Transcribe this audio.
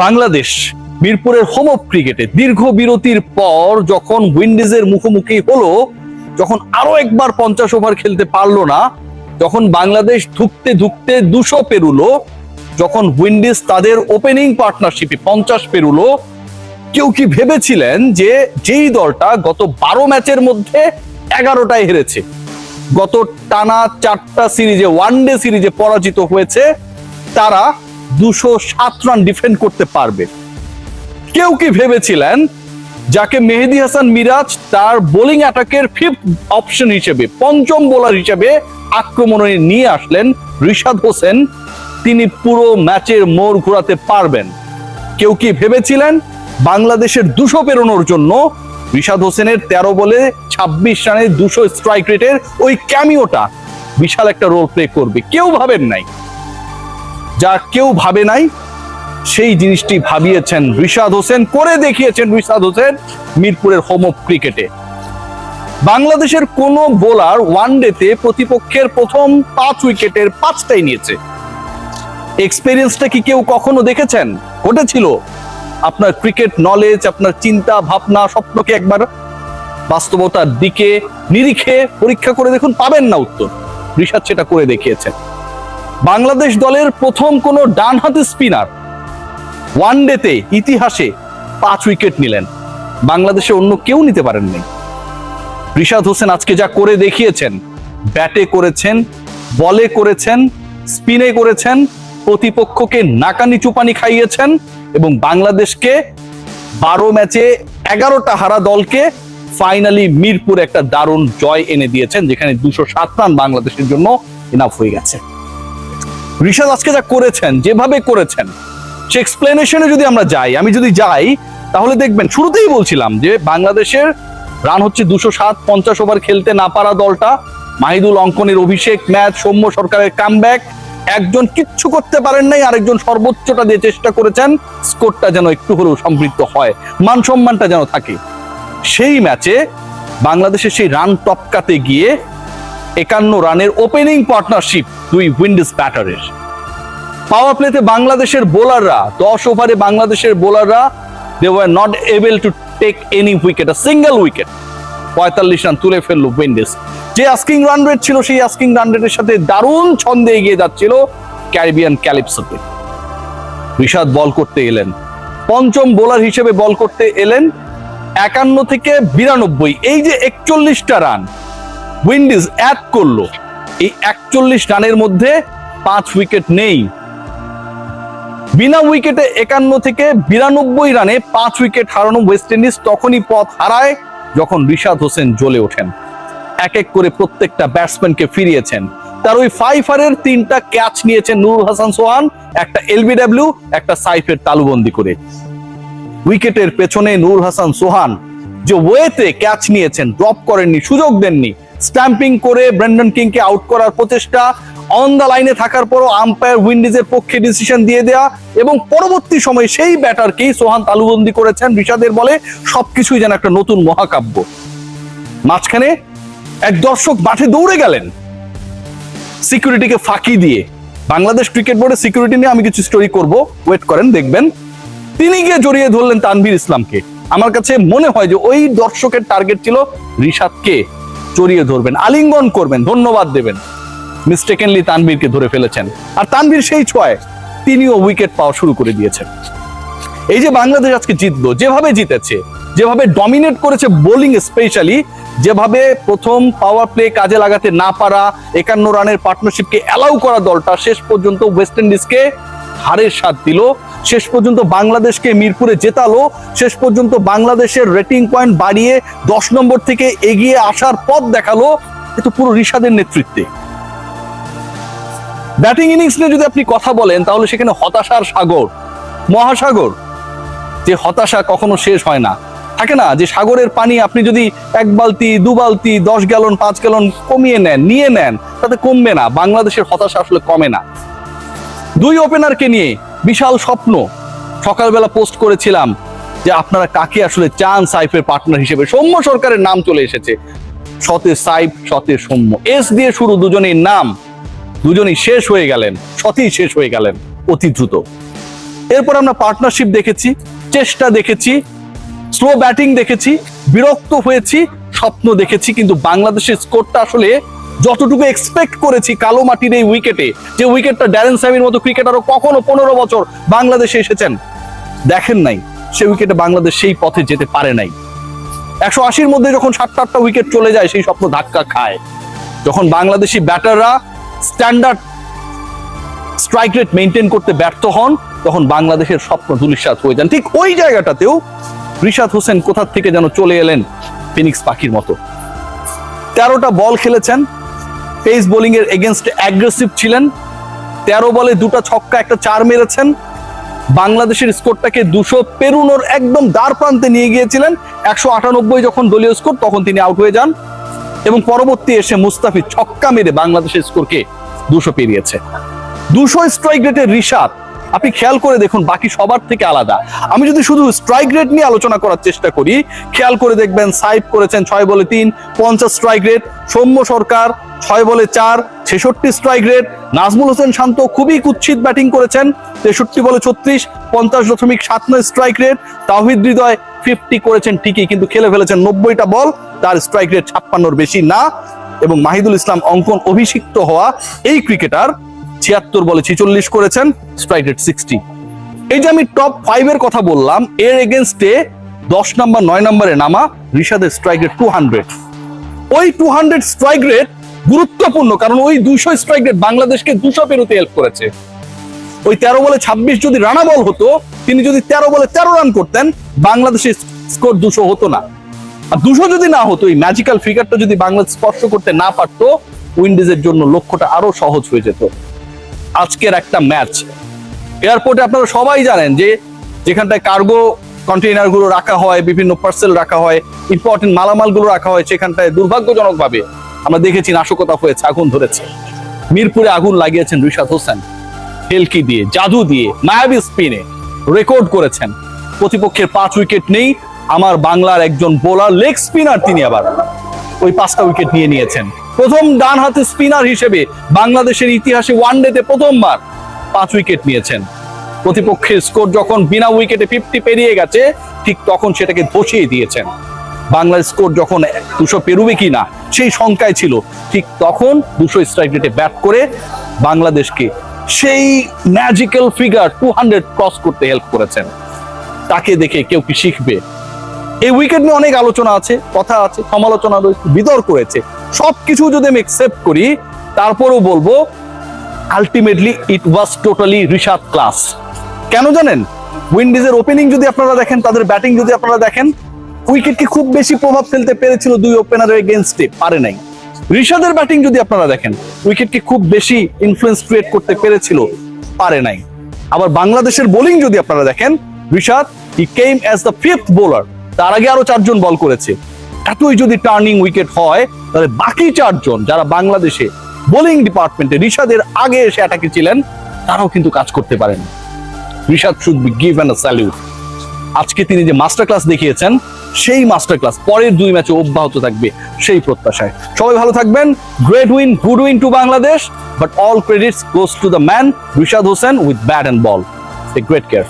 বাংলাদেশ মিরপুরের home of ক্রিকেটে দীর্ঘ বিরতির পর যখন উইন্ডিজের মুখোমুখি হলো, যখন আরও একবার পঞ্চাশ ওভার খেলতে পারল না, যখন বাংলাদেশ ধুকতে ধুকতে দুশো পেরুলো, যখন উইন্ডিজ তাদের ওপেনিং পার্টনারশিপে পঞ্চাশ পেরুলো, কেউ কি ভেবেছিলেন যে যেই দলটা গত বারো ম্যাচের মধ্যে এগারোটায় হেরেছে? গত টানা চারটা সিরিজে ওয়ান ডে সিরিজে পরাজিত হয়েছে, তারা দুশো সাত রান ডিফেন্ড করতে পারবে। কেউ কি ভেবেছিলেন যাকে মেহেদি হাসান মিরাজ তার বোলিং অ্যাটাকের ফিফথ অপশন হিসেবে, পঞ্চম বোলার হিসেবে আক্রমণে নিয়ে আসলেন রিশাদ হোসেন? তিনি পুরো ম্যাচের মোড় ঘোরাতে পারবেন। কেউ কি ভেবেছিলেন বাংলাদেশের দুশো পেরোনোর জন্য রিশাদ হোসেনের তেরো বলে ছাব্বিশ রানে দুশো স্ট্রাইক রেটের ওই ক্যামিওটা বিশাল একটা রোল প্লে করবে? কেউ ভাবেন নাই। যা কেউ ভাবে নাই, সেই জিনিসটি ভাবিয়েছেন রিশাদ হোসেন, করে দেখিয়েছেন রিশাদ হোসেন মিরপুরের হোম অফ ক্রিকেটে। বাংলাদেশের কোন বোলার ওয়ান ডেতে প্রতিপক্ষের প্রথম পাঁচ উইকেটের পাঁচটাই নিয়েছে। এক্সপেরিয়েন্সটা কি কেউ কখনো দেখেছেন? ঘটেছিল। আপনার ক্রিকেট নলেজ আপনার চিন্তা, ভাবনা, স্বপ্নকে একবার বাস্তবতার দিকে নিরিখে পরীক্ষা করে দেখুন, পাবেন না উত্তর। রিশাদ সেটা করে দেখিয়েছেন। বাংলাদেশ দলের প্রথম কোন ডানহাতি স্পিনার ওয়ান ডেতে ইতিহাসে পাঁচ উইকেট নিলেন। বাংলাদেশে অন্য কেউ নিতে পারেননি। রিশাদ হোসেন আজকে যা করে দেখিয়েছেন, ব্যাটে করেছেন, বলে করেছেন, স্পিনে করেছেন, প্রতিপক্ষকে নাকানি চুপানি খাইয়েছেন এবং বাংলাদেশকে বারো ম্যাচে এগারোটা হারা দলকে ফাইনালি মিরপুর একটা দারুণ জয় এনে দিয়েছেন, যেখানে দুশো সাত রান বাংলাদেশের জন্য ইনাফ হয়ে গেছে। ঋষাদ আজকে যা করেছেন, যেভাবে করেছেন, সে এক্সপ্লেনেশনে যদি আমরা যাই, আমি যদি যাই, তাহলে দেখবেন শুরুতেই বলছিলাম যে বাংলাদেশের রান হচ্ছে দুশো সাত, পঞ্চাশ ওভার খেলতে না পারা দলটা। মাহিদুল অঙ্কনের অভিষেক ম্যাচ, সৌম্য সরকারের কামব্যাক একজন কিচ্ছু করতে পারেন নাই, আরেকজন সর্বোচ্চটা দিয়ে চেষ্টা করেছেন। স্কোরটা যেন একটু হলেও সমৃদ্ধ হয়, মান সম্মানটা যেন থাকে। সেই ম্যাচে বাংলাদেশের সেই রান টপকাতে গিয়ে একান্ন রানের ওপেনিং পার্টনারশিপ দুই উইন্ডিজ ব্যাটারের। পাওয়ার প্লেতে বাংলাদেশের বোলাররা, দশ ওভারে বাংলাদেশের বোলাররা they were not able to take any wicket a single wicket পঁয়তাল্লিশ রান তুলে ফেলল উইন্ডিজ। যে আস্কিং রান রেট ছিল, সেই আস্কিং রান রেটের সাথে দারুণ ছন্দে এগিয়ে যাচ্ছিল ক্যারিবিয়ান ক্যালিপসোতে। ঋষাদ বল করতে এলেন। পঞ্চম বোলার হিসেবে বল করতে এলেন একান্ন থেকে বিরানব্বই। এই যে একচল্লিশটা রান উইন্ডিজ অ্যাড করল। এই একচল্লিশ রানের মধ্যে পাঁচ উইকেট নেই। বিনা উইকেটে একান্ন থেকে বিরানব্বই রানে পাঁচ উইকেট হারানো ওয়েস্ট ইন্ডিজ তখনই পথ হারায় যখন রিশাদ হোসেন জ্বলে ওঠেন। এক এক করে প্রত্যেকটা ব্যাটসম্যানকে ফিরিয়েছেন। তার ওই ফাইফারের তিনটা ক্যাচ নিয়েছেন নুরুল হাসান সোহান, একটা এলবিডব্লিউ একটা সাইফের তালুবন্দি করে। উইকেটের পেছনে নুরুল হাসান সোহান, যে ওয়েতে ক্যাচ নিয়েছেন ড্রপ করেননি, সুযোগ দেননি। স্ট্যাম্পিং করে ব্র্যান্ডন কিংকে আউট করার প্রচেষ্টা। অন দ্য লাইনে থাকার পরও আম্পায়ার উইন্ডিজের পক্ষে ডিসিশন দিয়ে দেয়া এবং পরবর্তী সময়ে সেই ব্যাটারকেই সোহান তালুবন্দি করেছেন ঋষাদের বলে সবকিছুই যেন একটা নতুন মহাকাব্য। মাঝখানে এক দর্শক মাঠে দৌড়ে গেলেন। সিকিউরিটিকে ফাঁকি দিয়ে। বাংলাদেশ ক্রিকেট বোর্ডের সিকিউরিটি নিয়ে আমি কিছু স্টোরি করব। ওয়েট করেন, দেখবেন। তিনি গিয়ে জড়িয়ে ধরলেন তানভীর ইসলামকে। আমার কাছে মনে হয় যে ওই দর্শকের টার্গেট ছিল রিশাদকে। জড়িয়ে ধরবেন, আলিঙ্গন করবেন, ধন্যবাদ দেবেন। মিস্টেকেনলি তানভীরকে ধরে ফেলেছেন। আর তানভীর সেই ছয়, তিনিও উইকেট পাওয়া শুরু করে দিয়েছেন। এই যে বাংলাদেশ আজকে জিতলো, যেভাবে জিতেছে, যেভাবে ডমিনেট করেছে বোলিং স্পেশালি যেভাবে প্রথম পাওয়ার প্লে কাজে লাগাতে না পারা একান্ন রানের পার্টনারশিপকে অ্যালাউ করা দলটা, শেষ পর্যন্ত ওয়েস্ট ইন্ডিজকে হারের স্বাদ দিল। শেষ পর্যন্ত বাংলাদেশকে মিরপুরে জেতালো। শেষ পর্যন্ত বাংলাদেশের রেটিং পয়েন্ট বাড়িয়ে দশ নম্বর থেকে এগিয়ে আসার পথ দেখাল এতো পুরো রিশাদের নেতৃত্বে। ব্যাটিং ইনিংস নিয়ে যদি আপনি কথা বলেন, তাহলে সেখানে হতাশার সাগর, মহাসাগর, যে হতাশা কখনো শেষ হয় না। থাকে না, যে সাগরের পানি আপনি যদি এক বালতি, দু বালতি, দশ গ্যালন, পাঁচ গ্যালন কমিয়ে নেন, নিয়ে নেন, তাতে কমবে না। বাংলাদেশের হতাশা আসলে কমে না। দুই ওপেনারকে নিয়ে বিশাল স্বপ্ন সকালবেলা পোস্ট করেছিলাম যে আপনারা কাকে আসলে চান সাইফের পার্টনার হিসেবে? সৌম্য সরকারের নাম চলে এসেছে। সতে সাইফ সতে সৌম্য। এস দিয়ে শুরু দুজনের নাম। দুজনই শেষ হয়ে গেলেন। সতেই শেষ হয়ে গেলেন অতি দ্রুত। এরপর আমরা পার্টনারশিপ দেখেছি, চেষ্টা দেখেছি স্লো ব্যাটিং দেখেছি, বিরক্ত হয়েছি, স্বপ্ন দেখেছি, কিন্তু বাংলাদেশের স্কোরটা আসলে যতটুকু এক্সপেক্ট করেছি কালো মাটির এই উইকেটে যে উইকেটটা ড্যারেন স্যামির মতো ক্রিকেটারও কখনো পনেরো বছর বাংলাদেশে এসেছেন, দেখেন নাই সেই উইকেটে বাংলাদেশ সেই পথে যেতে পারে নাই। একশো আশির মধ্যে যখন সাতটা আটটা উইকেট চলে যায়, সেই স্বপ্ন ধাক্কা খায়। যখন বাংলাদেশি ব্যাটাররা স্ট্যান্ডার্ড স্ট্রাইক রেট মেনটেন করতে ব্যর্থ হন, তখন বাংলাদেশের স্বপ্ন ধুলিসাৎ হয়ে যান। ঠিক ওই জায়গাটাতেও রিশাদ হোসেন কোথা থেকে যেন চলে এলেন ফিনিক্স পাখির মতো। তেরোটা বল খেলেছেন পেস বোলিং এর এগেনস্ট অ্যাগ্রেসিভ ছিলেন। তেরো বলে দুটো ছক্কা, একটা চার মেরেছেন। বাংলাদেশের স্কোরটাকে দুশো পেরুনোর একদম দ্বার প্রান্তে নিয়ে গিয়েছিলেন। একশো আটানব্বই যখন দলীয় স্কোর, তখন তিনি আউট হয়ে যান। এবং পরবর্তী এসে মুস্তাফিজ ছক্কা মেরে বাংলাদেশের স্কোরকে দুশো পেরিয়েছে। দুশো স্ট্রাইক রেটের রিশাদ আপনি খেয়াল করে দেখুন, বাকি সবার থেকে আলাদা। আমি যদি শুধু স্ট্রাইক রেট নিয়ে আলোচনা করার চেষ্টা করি, খেয়াল করে দেখবেন সাইফ করেছেন ছয় বলে তিন, পঞ্চাশ স্ট্রাইক রেট সৌম্য সরকার ছয় বলে চার, ছেষট্টি স্ট্রাইক রেট নাজমুল হোসেন শান্ত খুবই কুৎসিত ব্যাটিং করেছেন, তেষট্টি বলে ছত্রিশ, পঞ্চাশ দশমিক সাত নয় strike rate Towhid Hridoy fifty করেছেন ঠিকই, কিন্তু খেলে ফেলেছেন নব্বইটা বল, তার স্ট্রাইক রেট ছাপ্পান্নর বেশি না। এবং মাহিদুল ইসলাম অঙ্কন অভিষিক্ত হওয়া এই ক্রিকেটার ছিয়াত্তর বলে ছিচল্লিশ করেছেন স্ট্রাইক রেট সিক্সটি এই যে আমি টপ ফাইভ এর কথা বললাম, এর এগেনস্টে দশ নাম্বার নয় নম্বরে নামা ঋষাদের স্ট্রাইক রেট টু হান্ড্রেড ওই টু হান্ড্রেড স্ট্রাইক রেট গুরুত্বপূর্ণ, কারণ ওই দুশো স্ট্রাইক রেট বাংলাদেশকে দুশো পেরোতে হেল্প করেছে। ওই তেরো বলে ছাব্বিশ যদি রানা বল হতো, তিনি যদি তেরো বলে তেরো রান করতেন, বাংলাদেশের স্কোর দুশো হতো না। আর দুশো যদি না হতো, এই ম্যাজিক্যাল ফিগারটা যদি বাংলাদেশ স্পর্শ করতে না পারতো উইন্ডিজের জন্য লক্ষ্যটা আরও সহজ হয়ে যেত। আজকের একটা ম্যাচ। এয়ারপোর্টে আপনারা সবাই জানেন যে যেখানটায় কার্গো কন্টেইনারগুলো রাখা হয়, বিভিন্ন পার্সেল রাখা হয়, ইম্পর্টেন্ট মালামালগুলো রাখা হয়, সেখানটায় দুর্ভাগ্যজনক ভাবে আমরা দেখেছি নাশকতা হয়েছে, আগুন ধরেছে। মিরপুরে আগুন লাগিয়েছেন রিশাদ হোসেন। হেলকি দিয়ে, জাদু দিয়ে, মায়াবী স্পিনে রেকর্ড করেছেন। প্রতিপক্ষের পাঁচ উইকেট নেই, আমার বাংলার একজন বোলার, লেগ স্পিনার তিনি আবার। ওই পাঁচটা উইকেট নিয়ে নিয়েছেন। প্রথম ডান হাতে স্পিনার হিসেবে বাংলাদেশের ইতিহাসে ওয়ানডেতে প্রথমবার পাঁচ উইকেট নিয়েছেন। প্রতিপক্ষের স্কোর যখন বিনা উইকেটে ফিফটি পেরিয়ে গেছে, ঠিক তখন সেটাকে ধসিয়ে দিয়েছেন। বাংলার স্কোর যখন দুশো পেরুবে কি না সেই সংখ্যায় ছিল। ঠিক তখন দুশো স্ট্রাইক রেটে ব্যাট করে বাংলাদেশকে সেই magical figure two hundred cross করতে হেল্প করেছেন। তাকে দেখে কেউ কি শিখবে? এই উইকেট নিয়ে অনেক আলোচনা আছে, কথা আছে, সমালোচনা রয়েছে, বিতর্ক রয়েছে। সবকিছু যদি আমি একসেপ্ট করি, তারপরও বলব ultimately it was totally Rishad class কেন জানেন? উইন্ডিজের ওপেনিং যদি আপনারা দেখেন, তাদের ব্যাটিং যদি আপনারা দেখেন উইকেটকে খুব বেশি প্রভাব ফেলতে পেরেছিল দুই ওপেনারের এগেনস্টে পারে নাই। ঋষাদের ব্যাটিং যদি আপনারা দেখেন উইকেটকে খুব বেশি ইনফ্লুয়েন্স ক্রিয়েট করতে পেরেছিল? পারে নাই। আবার বাংলাদেশের বোলিং যদি আপনারা দেখেন Rishad he came as the fifth bowler তার আগে আরও চারজন বল করেছে। এতই যদি টার্নিং উইকেট হয় তাহলে বাকি চারজন যারা বাংলাদেশে বোলিং ডিপার্টমেন্টে ঋষাদের আগে এসে অ্যাটাকে ছিলেন, তারাও কিন্তু কাজ করতে পারেন। Rishad should be give and salute আজকে তিনি যে মাস্টার ক্লাস দেখিয়েছেন, সেই মাস্টার ক্লাস পরের দুই ম্যাচে অব্যাহত থাকবে সেই প্রত্যাশায়। সবাই ভালো থাকবেন। Great win good win to Bangladesh but all credits goes to the man Rishad Hossain with bat and ball a great care